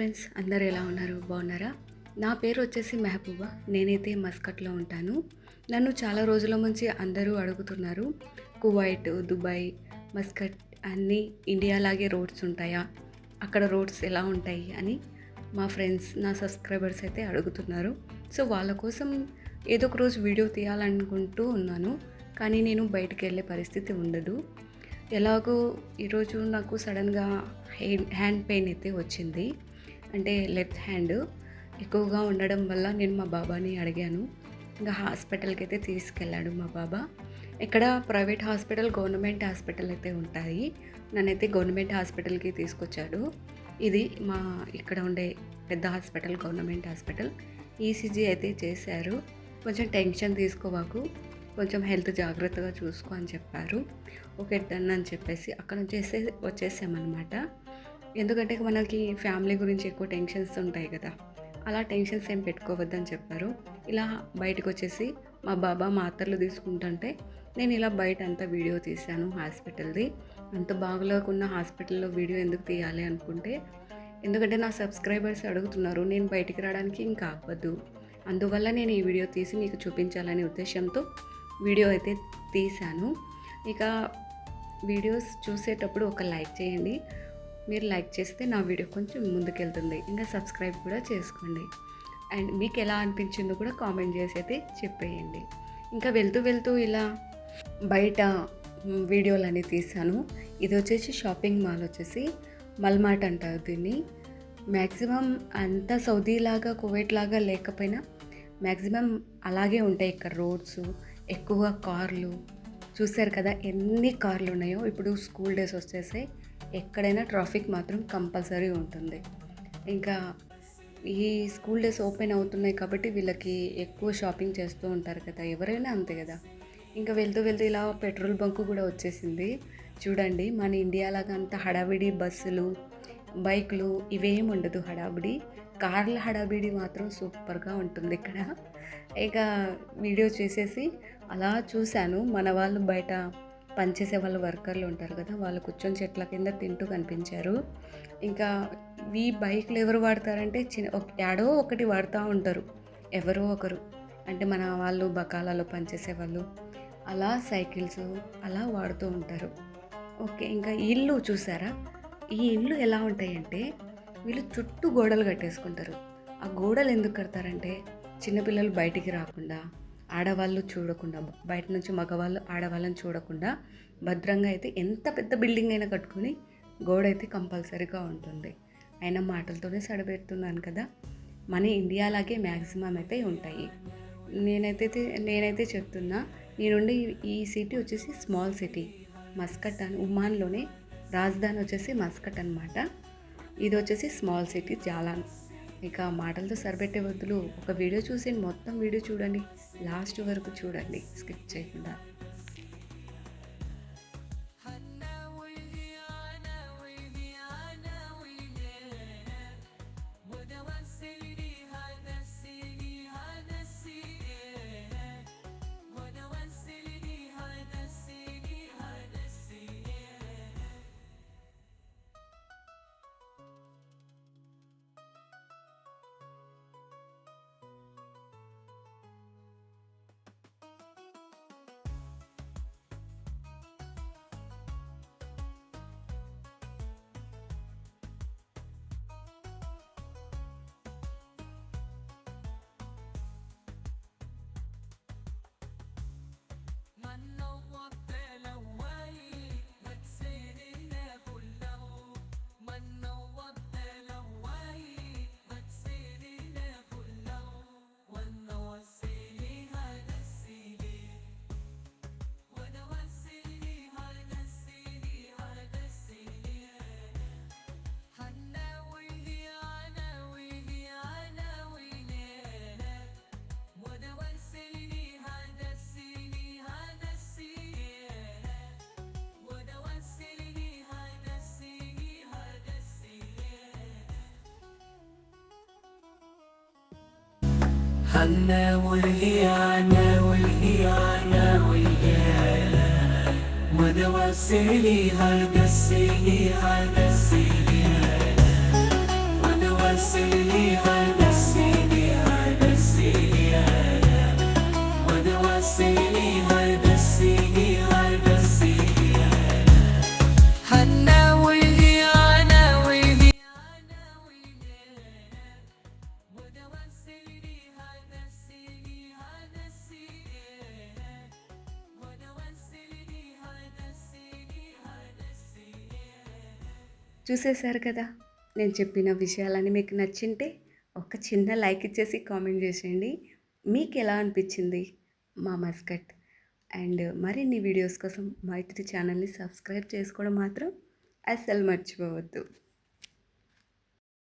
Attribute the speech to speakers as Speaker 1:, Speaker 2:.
Speaker 1: Friends అందరు ఎలా ఉన్నారు? బాగున్నారా? నా పేరు వచ్చేసి మెహబూబా. నేనైతే మస్కట్లో ఉంటాను. నన్ను చాలా రోజుల నుంచి అందరూ అడుగుతున్నారు కువైట్ దుబాయ్ మస్కట్ అన్నీ ఇండియాలాగే రోడ్స్ ఉంటాయా? అక్కడ రోడ్స్ ఎలా ఉంటాయి? అని మా ఫ్రెండ్స్ నా సబ్స్క్రైబర్స్ అయితే అడుగుతున్నారు. సో వాళ్ళ కోసం ఏదో ఒక రోజు వీడియో తీయాలనుకుంటూ ఉన్నాను. కానీ నేను బయటికి వెళ్ళే పరిస్థితి ఉండదు. ఎలాగో ఈరోజు నాకు సడన్గా హ్యాండ్ పెయిన్ అయితే వచ్చింది. అంటే లెఫ్ట్ హ్యాండ్ ఎక్కువగా ఉండడం వల్ల నేను మా బాబాని అడిగాను. ఇంకా హాస్పిటల్కి అయితే తీసుకెళ్ళాడు మా బాబా. ఇక్కడ ప్రైవేట్ హాస్పిటల్ గవర్నమెంట్ హాస్పిటల్ అయితే ఉంటాయి. నన్నైతే గవర్నమెంట్ హాస్పిటల్కి తీసుకొచ్చాడు. ఇది మా ఇక్కడ ఉండే పెద్ద హాస్పిటల్ గవర్నమెంట్ హాస్పిటల్. ఈసీజీ అయితే చేశారు. కొంచెం టెన్షన్ తీసుకోవాకు. కొంచెం హెల్త్ జాగ్రత్తగా చూసుకో అని చెప్పారు. ఓకే డన్ అని చెప్పేసి అక్కడ నుంచి వేసే వచ్చేసామన్నమాట. ఎందుకంటే మనకి ఫ్యామిలీ గురించి ఎక్కువ టెన్షన్స్ ఉంటాయి కదా అలా టెన్షన్స్ ఏం పెట్టుకోవద్దని చెప్పారు. ఇలా బయటకు వచ్చేసి మా బాబా మాత్రలు తీసుకుంటుంటే నేను ఇలా బయట అంతా వీడియో తీశాను హాస్పిటల్ది. అంత బాగలేకున్న హాస్పిటల్లో వీడియో ఎందుకు తీయాలి అనుకుంటే ఎందుకంటే నా సబ్స్క్రైబర్స్ అడుగుతున్నారు నేను బయటికి రావడానికి ఇంకా అవ్వద్దు అందువల్ల నేను ఈ వీడియో తీసి మీకు చూపించాలనే ఉద్దేశంతో వీడియో అయితే తీశాను. ఇక వీడియోస్ చూసేటప్పుడు ఒక లైక్ చేయండి. మీరు లైక్ చేస్తే నా వీడియో కొంచెం ముందుకెళ్తుంది. ఇంకా సబ్స్క్రైబ్ కూడా చేసుకోండి. అండ్ మీకు ఎలా అనిపించిందో కూడా కామెంట్ చేసి అయితే చెప్పేయండి. ఇంకా వెళ్తూ వెళ్తూ ఇలా బయట వీడియోలు తీసాను ఇది వచ్చేసి షాపింగ్ మాల్ వచ్చేసి మల్మాట్ అంటారు దీన్ని. మ్యాక్సిమం అంతా సౌదీ లాగా కువైట్ లాగా లేకపోయినా మ్యాక్సిమం అలాగే ఉంటాయి ఇక్కడ రోడ్స్. ఎక్కువ కార్లు. చూశారు కదా ఎన్ని కార్లు ఉన్నాయో. ఇప్పుడు స్కూల్ డేస్ వచ్చేసాయి. ఎక్కడైనా ట్రాఫిక్ మాత్రం కంపల్సరీ ఉంటుంది. ఇంకా ఈ స్కూల్ డేస్ ఓపెన్ అవుతున్నాయి కాబట్టి వీళ్ళకి ఎక్కువ షాపింగ్ చేస్తూ ఉంటారు కదా ఎవరైనా అంతే కదా. ఇంకా వెళ్తూ వెళ్తూ ఇలా పెట్రోల్ బంక్ కూడా వచ్చేసింది. చూడండి మన ఇండియాలాగా అంత హడావిడి బస్సులు బైకులు ఇవేం ఉండదు హడావిడి. కార్ల హడావిడి మాత్రం సూపర్గా ఉంటుంది ఇక్కడ. ఇక వీడియో చేసేసి అలా చూశాను. మన వాళ్ళు బయట పనిచేసే వాళ్ళు వర్కర్లు ఉంటారు కదా వాళ్ళు కూర్చొని చెట్ల కింద తింటూ కనిపించారు. ఇంకా ఈ బైక్లు ఎవరు వాడతారంటే చిన్న యాడో ఒకటి వాడుతూ ఉంటారు. ఎవరో ఒకరు. అంటే మన వాళ్ళు బకాలలో పనిచేసే వాళ్ళు. అలా సైకిల్స్ అలా వాడుతూ ఉంటారు. ఓకే ఇంకా ఇల్లు చూసారా? ఈ ఇల్లు ఎలా ఉంటాయంటే వీళ్ళు చుట్టూ గోడలు కట్టేసుకుంటారు. ఆ గోడలు ఎందుకు కడతారంటే చిన్నపిల్లలు బయటికి రాకుండా ఆడవాళ్ళు చూడకుండా బయట నుంచి మగవాళ్ళు ఆడవాళ్ళని చూడకుండా భద్రంగా అయితే ఎంత పెద్ద బిల్డింగ్ అయినా కట్టుకుని గోడ అయితే కంపల్సరీగా ఉంటుంది. అయినా మాటలతోనే సడబెడుతున్నాను కదా. మన ఇండియాలాగే మ్యాక్సిమం అయితే ఉంటాయి. నేనైతే నేనైతే చెప్తున్నా నేనుండి ఈ సిటీ వచ్చేసి స్మాల్ సిటీ. మస్కట్ అని ఉమాన్లోనే రాజధాని వచ్చేసి మస్కట్ అనమాట ఇది వచ్చేసి స్మాల్ సిటీ జాలాన్. ఇక మాటలతో సరిపెట్టే బదులు ఒక వీడియో చూసి మొత్తం వీడియో చూడండి. లాస్ట్ వరకు చూడండి. స్కిప్ చేయకుండా.
Speaker 2: أنا والهي أنا والهي أنا وياه مدى وسيلي هذا السيلي هذا السيلي
Speaker 1: చూసేశారు కదా. నేను చెప్పిన విషయాలన్నీ మీకు నచ్చింటే ఒక చిన్న లైక్ ఇచ్చేసి కామెంట్ చేసేయండి. మీకు ఎలా అనిపించింది మా మస్కట్? అండ్ మరిన్ని వీడియోస్ కోసం మైత్రి ఛానల్ని సబ్స్క్రైబ్ చేసుకోవడం మాత్రం అస్సలు మర్చిపోవద్దు.